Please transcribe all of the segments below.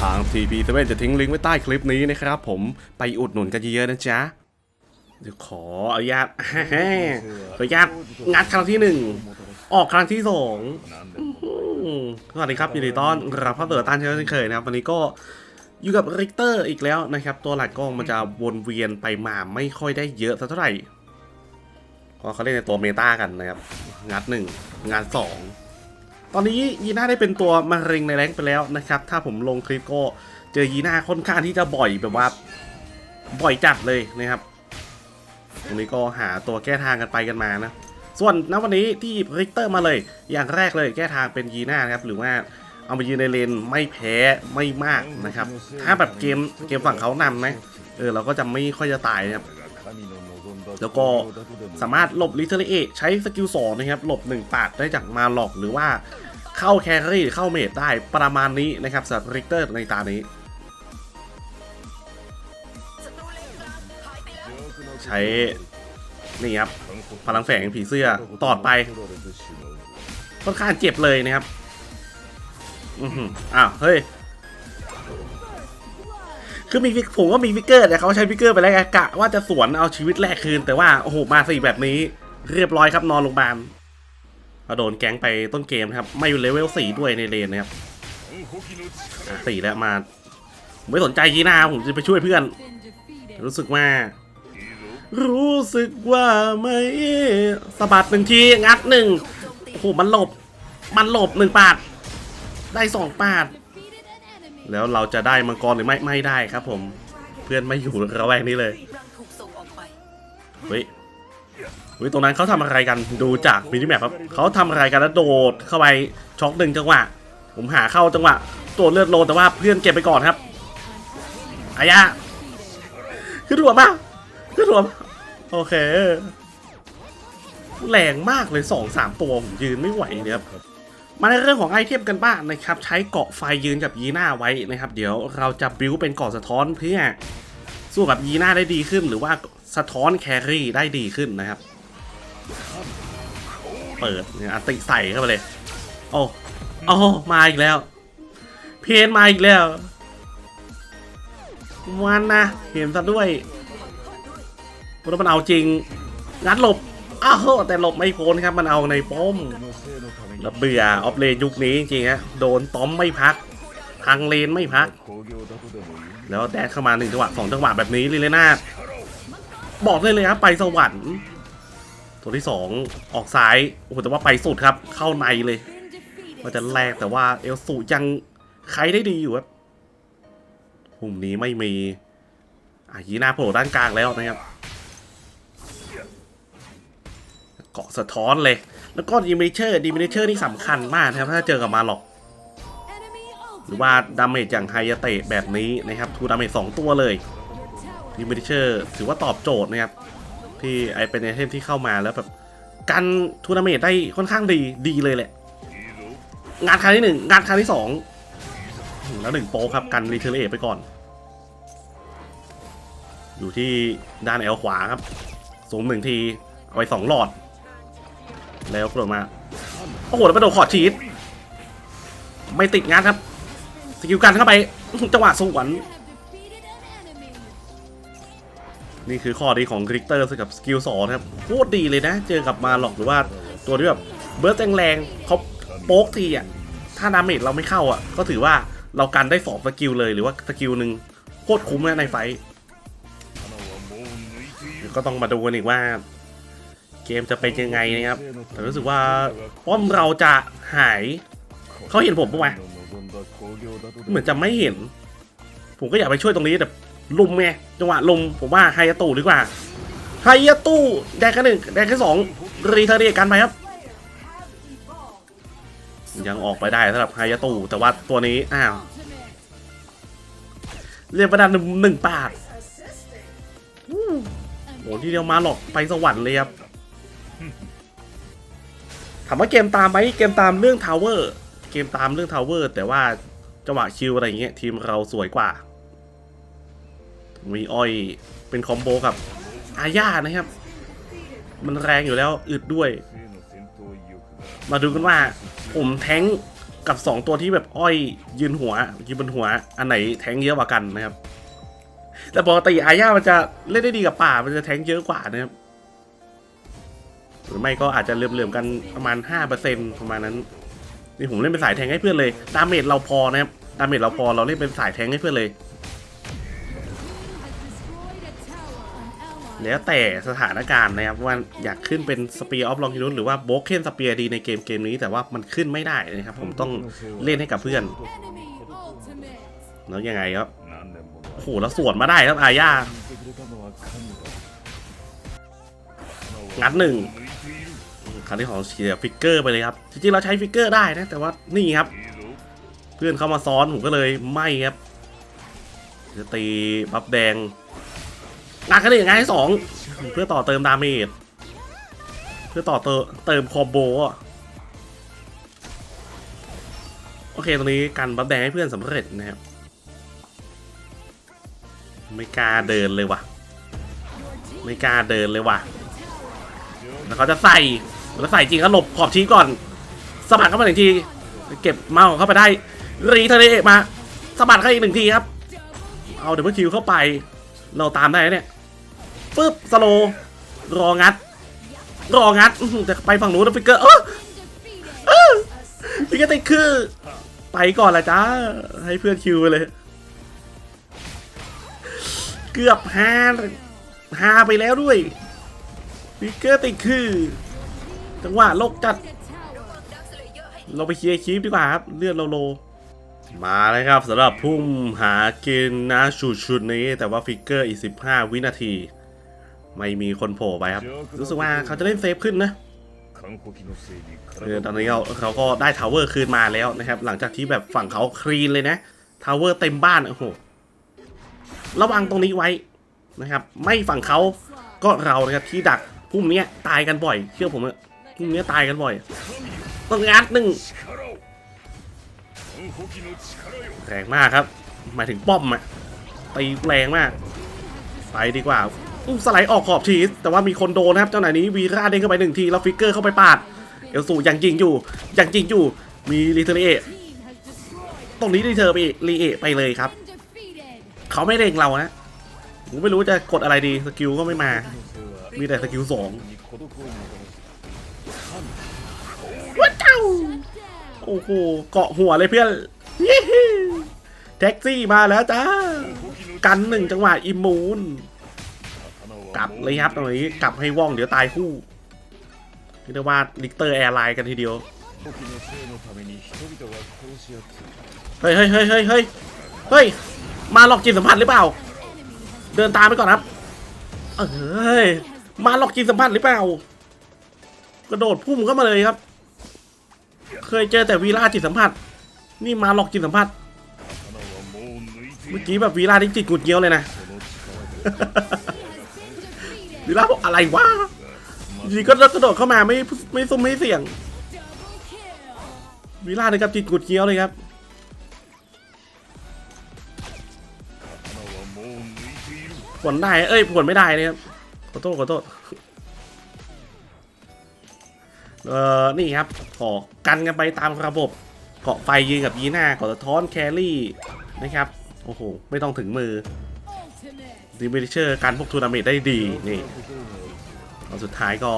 ทาง TP7 จะทิ้งลิงก์ไว้ใต้คลิปนี้นะครับผมไปอุดหนุนกันเยอะๆนะจ๊ะเดี๋ยวขออนุญาตขออนุญาตงัดครั้งที่หนึ่งออกครั้งที่สองสวัสดีครับยินดีต้อนรับเข้าสู่ตันเช่นเคยนะครับ วันนี้ก็อยู่กับริกเตอร์อีกแล้วนะครับ ตัวหลักกล้องมันจะวนเวียนไปมาไม่ค่อยได้เยอะสักเท่าไหร่เพราะเขาเล่นในตัวเมตากันนะครับ งัดหนึ่งงานสอง ตอนนี้ยีน่าได้เป็นตัวมาเร็งในแรงไปแล้วนะครับ ถ้าผมลงคลิปก็เจอยีน่าค่อนข้างที่จะบ่อยแบบว่าบ่อยจัดเลยนะครับ ตรงนี้ก็หาตัวแก้ทางกันไปกันมานะ ส่วนณวันนี้ที่ริกเตอร์มาเลย อย่างแรกเลยแก้ทางเป็นยีน่านะครับ หรือว่าเอามายืนในเลนไม่แพ้ไม่มากนะครับ ถ้าแบบเกมเกมฝั่งเขานำนะ เออเราก็จะไม่ค่อยจะตายนะครับ แล้วก็สามารถหลบลิเทอรเอใช้สกิลสองนะครับหลบหนึ่งปาดได้จากมาหลอกหรือว่าเข้าแครี่เข้าเมดได้ประมาณนี้นะครับสำหรับริกเตอร์ในตานี้ ใช้นี่ครับพลังแฝงผีเสื้อตอดไปค่อนข้างเจ็บเลยนะครับอือหืออ้าวเฮ้ย คือมีฟิกผมก็มีฟิกเกอร์แต่เขาใช้ฟิกเกอร์ไปแล้วกะว่าจะสวนเอาชีวิตแรกคืน แต่ว่าโอ้โหมาสี่แบบนี้ เรียบร้อยครับนอนโรงพยาบาลเราโดนแก๊งไปต้นเกมนะครับไม่อยู่เลเวลสี่ด้วยในเลนนะครับสี่แล้วมาไม่สนใจยีนาผมจะไปช่วยเพื่อน รู้สึกว่า รู้สึกว่าไม่สะบัดหนึ่งทีงัดหนึ่งโอ้โหมันหลบ มันหลบหนึ่งปาด ได้สองปาด แล้วเราจะได้มังกรหรือไม่ไม่ได้ครับผม เพื่อนไม่อยู่ระแวกนี้เลยเฮ้ยเฮ้ยตรงนั้นเขาทำอะไรกันดูจากมินิแมปครับเขาทำอะไรกันแล้วโดดเข้าไปช็อกหนึ่งจังหวะ ผมหาเข้าจังหวะตัวเลือดโลแต่ว่าเพื่อนเก็บไปก่อนครับอายะขึ้นหัวมาขึ้นหัวมาโอเค แรงมากเลยสองสามตัวผมยืนไม่ไหวเนี่ยครับ มาในเรื่องของไอเทมกันบ้างนะครับใช้เกาะไฟยืนกับยีน่าไว้นะครับ เดี๋ยวเราจะบิวเป็นเกาะสะท้อนเพื่อสู้กับยีน่าได้ดีขึ้น หรือว่าสะท้อนแครี่ได้ดีขึ้นนะครับ เปิดเนี่ยอัติใส่เข้าไปเลย โอ้โอ้มาอีกแล้ว เพนมาอีกแล้วมันนะเห็นซะด้วยว่ามันเอาจริงงัดหลบ อ้าวแต่หลบไม่พ้นครับมันเอาในป้อมแล้วเบื่อออฟเลนยุคนี้จริงๆฮะโดนต้อมไม่พักทางเลนไม่พัก แล้วแดดเข้ามาหนึ่งจังหวะสองจังหวะแบบนี้ลิเลนาบอกเลยเลยครับไปสวรรค์ตัวที่สองออกซ้ายโอ้โหแต่ว่าไปสุดครับ เข้าในเลยว่าจะแรกแต่ว่าเอลสูยังใครได้ดีอยู่ครับปุ่มนี้ไม่มีอายีนาโผล่ด้านกลางแล้วนะครับ เกาะสะท้อนเลย แล้วก็ดิมิเชอร์ดิมิเชอร์นี่สำคัญมากนะครับ ถ้าเจอกับมาหรอก หรือว่าดาเมจอย่างไฮยาเตะแบบนี้นะครับทูดาเมจสองตัวเลยดิมิเชอร์ถือว่าตอบโจทย์นะครับ ที่ไอเป็นไอเทมที่เข้ามาแล้วแบบกันทูดาเมจได้ค่อนข้างดีดีเลยแหละ งานครั้งที่หนึ่งงานครั้งที่สองแล้วหนึ่งโป๊ครับกันรีเทเลตไปก่อน อยู่ที่ด้านแอลขวาครับสูงหนึ่งที เอาไปสองหลอด แล้วกระโดดมา โอ้โห แล้วไปโดนขอดชีสไม่ติดงานครับ สกิลกันเข้าไปจังหวะสวนนี่คือข้อดีของคริกเตอร์กับสกิลสองครับโคตรดีเลยนะ เจอกับมาหลอกหรือว่าตัวที่แบบเบิร์ตแรงๆเขาโป๊กทีอะ ถ้าดาเมจเราไม่เข้าอะ ก็ถือว่าเรากันได้สองสกิลเลยหรือว่าสกิลหนึ่งโคตรคุ้มนะในไฟก็ต้องมาดูกันอีกว่า เกมจะเป็นยังไงนะครับ แต่รู้สึกว่าป้อมเราจะหาย เขาเห็นผมปะวะเหมือนจะไม่เห็น ผมก็อยากไปช่วยตรงนี้แต่ลุมไงจังหวะลุมผมว่าไฮยาตูดีกว่าไฮยาตูแดงกันหนึ่งแดงกันสองรีเทอร์เรียกันไปครับ ยังออกไปได้สำหรับไฮยาตูแต่ว่าตัวนี้อ้าวเรียนประดานหนึ่งบาทอู้โอ้ที่เดียวมาหรอกไปสวรรค์เลยครับ ถามว่าเกมตามไหมเกมตามเรื่องทาวเวอร์เกมตามเรื่องทาวเวอร์แต่ว่าจังหวะคิวอะไรเงี้ยทีมเราสวยกว่า มีอ้อยเป็นคอมโบกับอาญานะครับ มันแรงอยู่แล้วอึดด้วย มาดูกันว่าผมแท้งกับ2ตัวที่แบบอ้อยยืนหัวยืนบนหัว อันไหนแท้งเยอะกว่ากันนะครับแต่ปกติอาญามันจะเล่นได้ดีกับป่ามันจะแท้งเยอะกว่านะครับ หรือไม่ก็อาจจะเหลื่อมๆกันประมาณ 5%ประมาณนั้น นี่ผมเล่นเป็นสายแทงให้เพื่อนเลย ดาเมจเราพอนะครับ ดาเมจเราพอเราเล่นเป็นสายแทงให้เพื่อนเลย แล้วแต่สถานการณ์นะครับว่าอยากขึ้นเป็นสเปียร์ออฟลองฮินุสหรือว่าโบกเคนสเปียร์ดีในเกมเกมนี้แต่ว่ามันขึ้นไม่ได้นะครับ ผมต้องเล่นให้กับเพื่อน แล้วยังไงครับโอ้โหแล้วสวนมาได้ครับอาญางัดหนึ่ง คราวนี้ของเชียฟิกเกอร์ไปเลยครับจริงๆเราใช้ฟิกเกอร์ได้นะแต่ว่านี่ครับ เพื่อนเข้ามาซ้อนผมก็เลยไม่ครับจะตีบัฟแดงงักันได้ยังไงให้สองเพื่อต่อเติมดาเมจเพื่อต่อเติมเติมคอมโบโอเคตรงนี้กันบัฟแดงให้เพื่อนสำเร็จนะครับไม่กล้าเดินเลยว่ะ ไม่กล้าเดินเลยว่ะ แล้วเขาจะใส่ แล้วใส่จริงก็หลบขอบชี้ก่อนสะบัดเข้ามาหนึ่งที เก็บเมาเข้าไปได้ รีเทเลมาสะบัดเข้าอีกหนึ่งทีครับ เอาเดบิวคิวเข้าไป เราตามได้เนี่ยปึ๊บสโลรองัด รองัดอื้อหือแต่ไปฝั่งนู้นแล้วฟิกเกอร์เออเออฟิกเกอร์ติดคือไปก่อนละจ้าให้เพื่อนคิวไปเลย เกือบห้าห้าไปแล้วด้วยฟิกเกอร์ติดคือ จังหวะโลกจัด เราไปเคลียร์คลิปดีกว่าครับ เลือดเราโล มาเลยครับสำหรับพุ่มหากณฑ์นะชุดชุดนี้ แต่ว่าฟิกเกอร์อีก 15 วินาที ไม่มีคนโผล่ไปครับ รู้สึกว่าเขาจะเล่นเซฟขึ้นนะคือตอนนี้เขาเขาก็ได้ทาวเวอร์คืนมาแล้วนะครับ หลังจากที่แบบฝั่งเขาคลีนเลยนะทาวเวอร์เต็มบ้านโอ้โหระวังตรงนี้ไว้นะครับ ไม่ฝั่งเขาก็เรานะครับที่ดักพุ่มเนี้ยตายกันบ่อย เชื่อผมเถอะ พุ่มเนี้ยตายกันบ่อย ต้องงัดหนึ่งแรงมากครับ หมายถึงป้อมอะตีแรงมาก ไปดีกว่าอู้สไลด์ออกขอบทีสแต่ว่ามีคนโดนนะครับเจ้าหน่านี้วีราเด้งเข้าไปหนึ่งทีแล้วฟิกเกอร์เข้าไปปาด เอลสูยังจริงอยู่ยังจริงอยู่มีรีเทอร์เอตรงนี้รีเทอร์ไปรีเอไปเลยครับ เขาไม่เร่งเรานะผมไม่รู้จะกดอะไรดีสกิลก็ไม่มา มีแต่สกิลสอง โอ้โหเกาะหัวเลยเพื่อนแท็กซี่มาแล้วจ้า กันหนึ่งจังหวะอิมมูนกลับเลยครับตรงนี้กลับให้ว่องเดี๋ยวตายคู่เรียกว่าลิกเตอร์แอร์ไลน์กันทีเดียวเฮ้ยเฮ้ยเฮ้ยเฮ้ยเฮ้ยเฮ้ยมาหลอกจิตสัมผัสหรือเปล่า เดินตามไปก่อนครับเอ้ยมาหลอกจิตสัมผัสหรือเปล่ากระโดดพุ่มเข้ามาเลยครับ เคยเจอแต่วีล่าจิตสัมผัส นี่มาหลอกจิตสัมผัส เมื่อกี้แบบวีล่าที่จิตกุดเงี้ยวเลยนะ วีล่าบอกอะไรวะยีก็กระโดดเข้ามาไม่ไม่ซุ่มไม่เสี่ยง วีล่าเลยครับจิตกุดเงี้ยวเลยครับผลได้ เอ้ยผลไม่ได้นะครับ ขอโทษขอโทษ เอ่อนี่ครับขอกันกันไปตามระบบเกาะไฟยืนกับยีน้าเกาะสะท้อนแครี่นะครับโอ้โหไม่ต้องถึงมือดีมิเชอร์การพวกทัวร์นาเมนได้ดีนี่ตอนสุดท้ายก็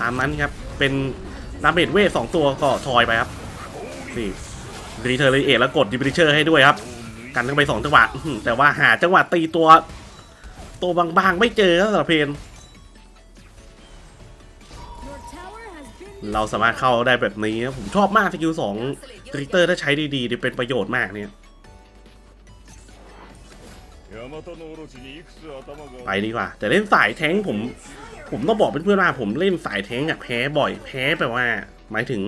ตามนั้นครับเป็นดาเมจเวทสองตัวก็ทอยไปครับนี่รีเทอร์เลยเอทแล้วกดดีมิเชอร์ให้ด้วยครับ กันกันไปสองจังหวะแต่ว่าหาจังหวะตีตัว ตัวบางๆไม่เจอครับสำหรับเพน เราสามารถเข้าได้แบบนี้นะผมชอบมากสกิลสองริเตอร์ถ้าใช้ดีๆนี่เป็นประโยชน์มากเนี่ย ไปดีกว่า แต่เล่นสายแท้งผม ผมต้องบอกเพื่อนๆว่าผมเล่นสายแท้งอะแพ้บ่อย แพ้แปลว่า หมายถึง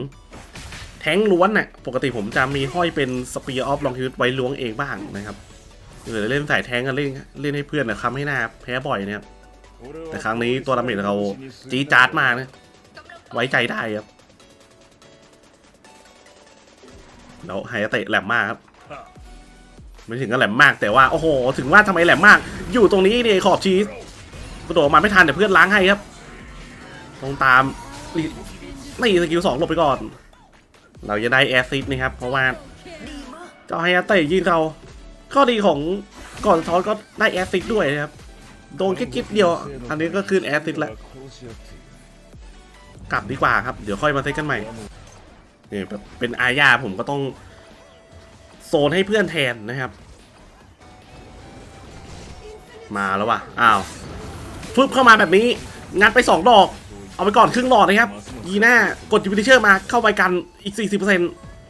แท้งล้วนน่ะ ปกติผมจะมีห้อยเป็นสปียร์ออฟลองฮิวไว้ล้วงเองบ้างนะครับเออเล่นสายแทงกันเล่นเล่นให้เพื่อนนะคำให้หน้าแพ้บ่อยเนะครับแต่ครั้งนี้ตัวดาเมจเราจี๊ดจ๊าดมากนะ ไว้ใจได้ครับ แล้วไฮเตะแหลมมากครับ ไม่ถึงกับแหลมมากแต่ว่า โอ้โห ถึงว่าทำไมแหลมมาก อยู่ตรงนี้เนี่ยขอบชีสกระโดดมาไม่ทันแต่เพื่อนล้างให้ครับ ตรงตามนี่สกิลสองหลบไปก่อน เราจะได้แอซซิดนะครับ เพราะว่าเจ้าไฮเตะยิงเราข้อดีของก่อนทอนก็ได้แอซซิดด้วยนะครับ โดนแค่กิ๊บเดียว อันนี้ก็คืนแอซิดแล้ว กลับดีกว่าครับ เดี๋ยวค่อยมาเซตกันใหม่เนี่แบบเป็นอาญาผมก็ต้อง โซนให้เพื่อนแทนนะครับ มาแล้วว่ะ อ้าวฟึบเข้ามาแบบนี้ งัดไป 2 ดอก เอาไปก่อนครึ่งหลอดนะครับ ยีน่ากดจูปิเตอร์มาเข้าไปกันอีก 40%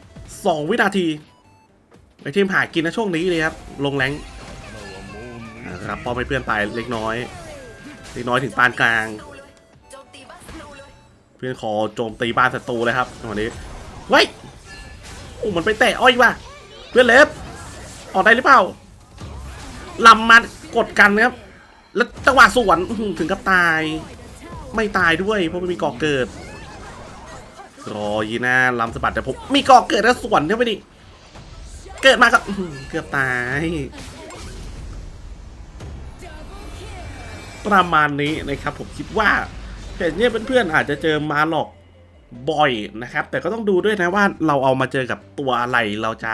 2 วินาทีไอเทมหากินนะช่วงนี้เลยครับ ลงแรงค์อ่าครับป้อมให้เพื่อนไปเล็กน้อย เล็กน้อยถึงปานกลาง เพื่อนขอโจมตีบ้านศัตรูเลยครับจังหวะนี้ไว้โอ้มันไปแตะอ้อยว่ะเพื่อนเล็บออกได้หรือเปล่าลำมากดกันนะครับ แล้วจังหวะสวนถึงกับตาย ไม่ตายด้วยเพราะไม่มีก่อเกิดรอยีน่าลำสะบัดแต่ผมมีก่อเกิดแล้วสวนเข้าไปดิเกิดมาก็เกือบตาย ประมาณนี้นะครับผมคิดว่า เพจเนี่ยเพื่อนๆอาจจะเจอมาหลอกบ่อยนะครับ แต่ก็ต้องดูด้วยนะว่าเราเอามาเจอกับตัวอะไรเราจะ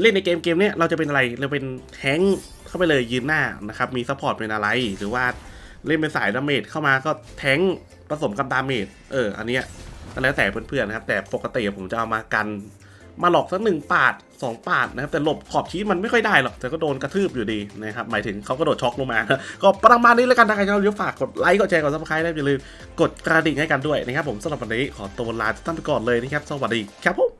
เล่นในเกมเกมเนี้ยเราจะเป็นอะไรเราเป็นแทงเข้าไปเลยยืนหน้านะครับมีซัพพอร์ตเป็นอะไร หรือว่าเล่นเป็นสายดาเมจเข้ามาก็แทงผสมกับดาเมจเอออันเนี้ยแล้วแต่เพื่อนๆนะครับ แต่ปกติผมจะเอามากัน มาหลอกสักหนึ่งปาดสองปาดนะครับแต่หลบขอบชีสมันไม่ค่อยได้หรอกแต่ก็โดนกระทืบอยู่ดีนะครับหมายถึงเขาก็โดดช็อกลงมาก็ประมาณนี้แล้วกันถ้าใครชอบอย่าลืมฝากกดไลค์กดแชร์กดซับสไครต์และอย่าลืมกดกระดิ่งให้กันด้วยนะครับผมสำหรับวันนี้ขอตัวลาทุกท่านไปก่อนเลยนะครับสวัสดีครับผม